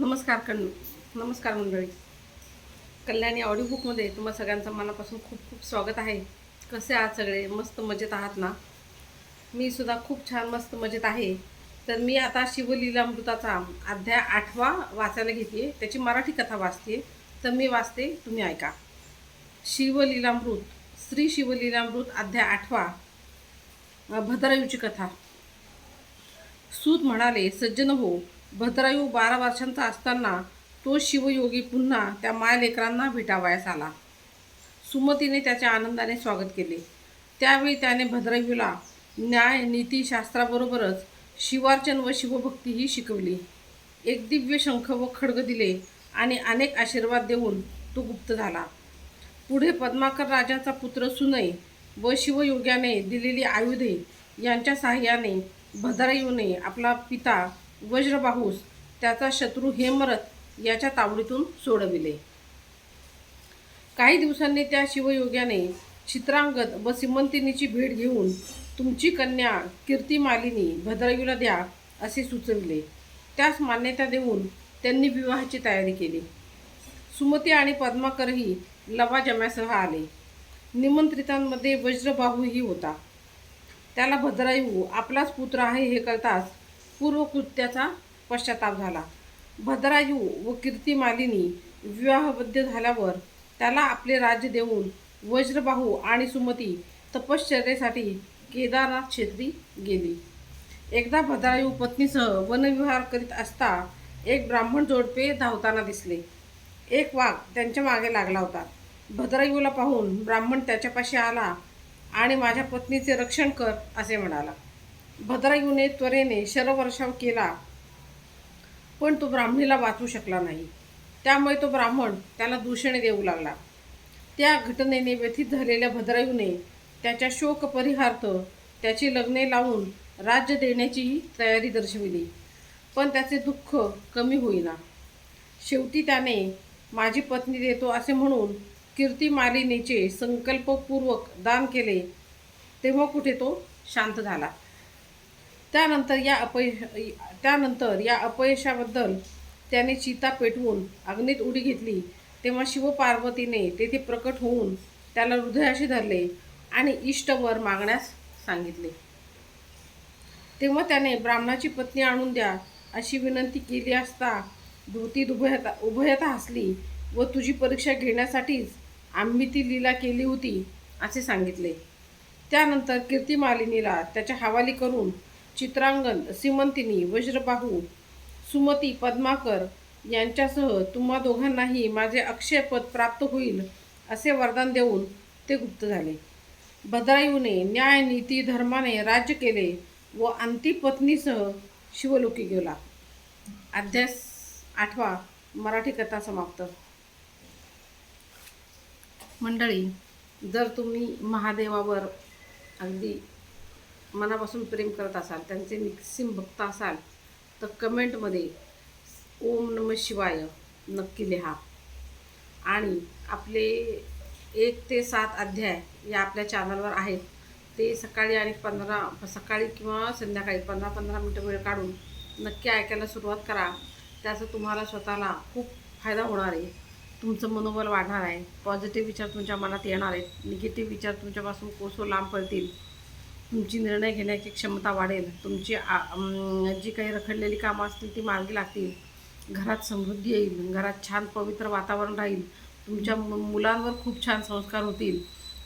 नमस्कार कण नमस्कार मंडळी. कल्याणी ऑडिओ बुकमध्ये तुम्हा सगळ्यांचं मनापासून खूप खूप स्वागत आहे. कसे आहात सगळे? मस्त मजेत आहात ना? मी सुद्धा खूप छान मस्त मजेत आहे. तर मी आता शिवलीलामृताचा अध्याय आठवा वाचायला घेते त्याची मराठी कथा वाचते तर मी वाचते तुम्ही ऐका. शिवलीलामृत श्री शिवलीलामृत अध्याय आठवा. भद्रायूची कथा. सूत म्हणाले सज्जन हो भद्रायू बारा वर्षांचा असताना तो शिवयोगी पुन्हा त्या मायलेकरांना भेटावयास आला. सुमतीने त्याच्या आनंदाने स्वागत केले. त्यावेळी त्याने भद्रायूला न्याय नीतीशास्त्राबरोबरच शिवार्चन व शिवभक्तीही शिकवली. एक दिव्य शंख व खड्ग दिले आणि अनेक आशीर्वाद देऊन तो गुप्त झाला. पुढे पद्माकर राजाचा पुत्र सुनय व शिवयोग्याने दिलेली आयुधे यांच्या साहाय्याने भद्रायूने आपला पिता वज्रबाहूस त्याचा शत्रू हेमरथ याच्या तावडीतून सोडविले. काही दिवसांनी त्या शिवयोग्याने चित्रांगद व सिमंतिनीची भेट घेऊन तुमची कन्या कीर्तिमालिनी भद्रायूला द्या असे सुचविले. त्यास मान्यता देऊन त्यांनी विवाहाची तयारी केली. सुमती आणि पद्माकरही लवाजम्यासह आले. निमंत्रितांमध्ये वज्रबाहूही होता. त्याला भद्रायू आपलाच पुत्र आहे हे कळताच पूर्वकृत्याचा पश्चाताप झाला. भद्रायू व कीर्तिमालिनी विवाहबद्ध झाल्यावर त्याला आपले राज्य देऊन वज्रबाहू आणि सुमती तपश्चर्येसाठी केदारनाथ क्षेत्री गेली. एकदा भद्रायू पत्नीसह वनविहार करीत असता एक ब्राह्मण जोडपे धावताना दिसले. एक वाघ त्यांच्या मागे लागला होता. भद्रायूला पाहून ब्राह्मण त्याच्यापाशी आला आणि माझ्या पत्नीचे रक्षण कर असे म्हणाला. भद्रायूने त्वरेने शरवर्षाव केला. पण तो ब्राह्मणीला वाचू शकला नाही. त्यामुळे तो ब्राह्मण त्याला दूषणे देऊ लागला. त्या घटनेने व्यथित झालेल्या भद्रायूने त्याच्या शोक परिहार्थ त्याची लग्ने लावून राज्य देण्याचीही तयारी दर्शविली. पण त्याचे दुःख कमी होईना. शेवटी त्याने माझी पत्नी देतो असे म्हणून कीर्तिमालिनीचे संकल्पपूर्वक दान केले. तेव्हा कुठे तो शांत झाला. त्यानंतर या अपयश त्यानंतर या अपयशाबद्दल त्याने चिता पेटवून अग्नीत उडी घेतली. तेव्हा शिवपार्वतीने तेथे प्रकट होऊन त्याला हृदयाशी धरले आणि इष्टवर मागण्यास सांगितले. तेव्हा त्याने ब्राह्मणाची पत्नी आणून द्या अशी विनंती केली असता धोती उभयता उभयता हसली व तुझी परीक्षा घेण्यासाठीच आम्ही ती लीला केली होती असे सांगितले. त्यानंतर कीर्तिमालिनीला त्याच्या हवाली करून चित्रांगण सिमंतिनी वज्रबाहू सुमती पद्माकर यांच्यासह तुम्हा दोघांनाही माझे अक्षयपद प्राप्त होईल असे वरदान देऊन ते गुप्त झाले. भद्रायूने न्याय नीती धर्माने राज्य केले व अंती पत्नीसह शिवलोकी गेला. अध्यास आठवा मराठी कथा समाप्त. मंडळी जर तुम्ही महादेवावर अगदी मनापासून प्रेम करत असाल त्यांचे निस्सिम भक्त असाल तर कमेंटमध्ये ओम नम शिवाय नक्की लिहा. आणि आपले एक ते सात अध्याय या आपल्या चॅनलवर आहेत. ते सकाळी आणि पंधरा सकाळी किंवा संध्याकाळी पंधरा पंधरा मिनटं वेळ काढून नक्की ऐकायला सुरुवात करा. त्याचा तुम्हाला स्वतःला खूप फायदा होणार आहे. तुमचं मनोबल वाढणार आहे. पॉझिटिव्ह विचार तुमच्या मनात येणार आहेत. निगेटिव्ह विचार तुमच्यापासून कोसो लांब पडतील. तुमची निर्णय घेण्याची क्षमता वाढेल. तुमची आ- जी काही रखडलेली कामं असतील ती मार्गी लागतील. घरात समृद्धी येईल. घरात छान पवित्र वातावरण राहील. तुमच्या मु- मुलांवर खूप छान संस्कार होतील.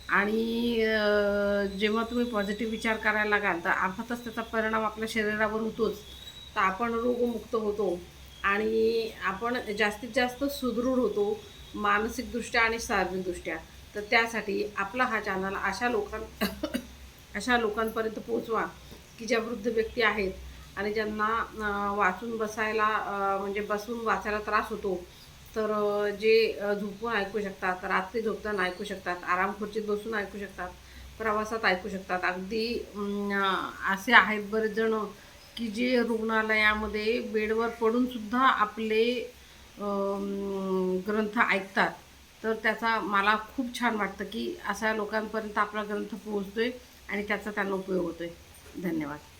आणि जेव्हा तुम्ही पॉझिटिव्ह विचार करायला लागाल तर अर्थातच त्याचा परिणाम आपल्या शरीरावर होतोच. तर आपण रोगमुक्त होतो. आणि आपण जास्तीत जास्त सुदृढ होतो मानसिकदृष्ट्या आणि शारीरिकदृष्ट्या तर त्यासाठी आपला हा चॅनल अशा लोकां अशा लोकांपर्यंत पोचवा की ज्या वृद्ध व्यक्ती आहेत आणि ज्यांना वाचून बसायला म्हणजे बसून वाचायला त्रास होतो तर जे झोपून ऐकू शकतात रात्री झोपताना ऐकू शकतात आराम खुर्चीत बसून ऐकू शकतात प्रवासात ऐकू शकतात. अगदी असे आहेत बरेच जण की जे रुग्णालयामध्ये बेडवर पडूनसुद्धा आपले ग्रंथ ऐकतात. तर त्याचा मला खूप छान वाटतं की अशा लोकांपर्यंत आपला ग्रंथ पोहोचतो आहे आणि त्याचा त्यांना उपयोग होतोय. धन्यवाद.